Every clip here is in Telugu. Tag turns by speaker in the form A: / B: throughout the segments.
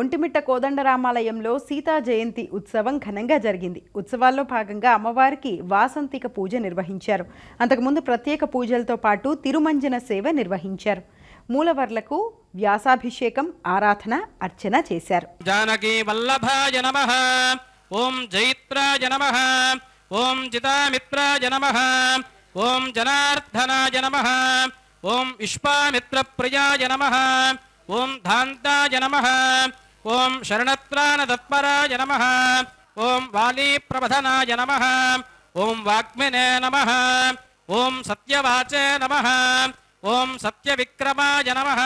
A: ఒంటిమిట్ట కోదండరామాలయంలో సీతా జయంతి ఉత్సవం ఘనంగా జరిగింది ఉత్సవాల్లో భాగంగా అమ్మవారికి వాసంతిక పూజ నిర్వహించారు అంతకుముందు ప్రత్యేక పూజలతో పాటు తిరుమంజన సేవ నిర్వహించారు మూలవర్లకు వ్యాసాభిషేకం ఆరాధన అర్చన చేశారు
B: జానకి వల్లభాయ నమ ఓం జైత్రాయ నమ ఓం జితామిత్రాయ నమ ఓం జనార్దనాయ నమ ఓం విశ్వామిత్ర ప్రియాయ నమ ఓం धान्ताय नमः ॐ शरणत्राणतत्पराय नमः ॐ वालीप्रबधनाय नमः ॐ वाग्मिने नमः ॐ सत्यवाचे नमः ॐ सत्यविक्रमाय नमः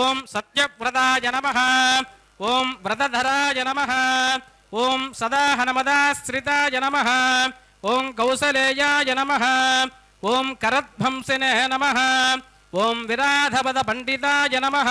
B: ॐ सत्यव्रताय नमः ॐ व्रतधराय नमः ॐ सदा हनमदाश्रिता नमः ॐ कौसलेयाय नमः ॐ करध्वंसिने नमः ॐ नमः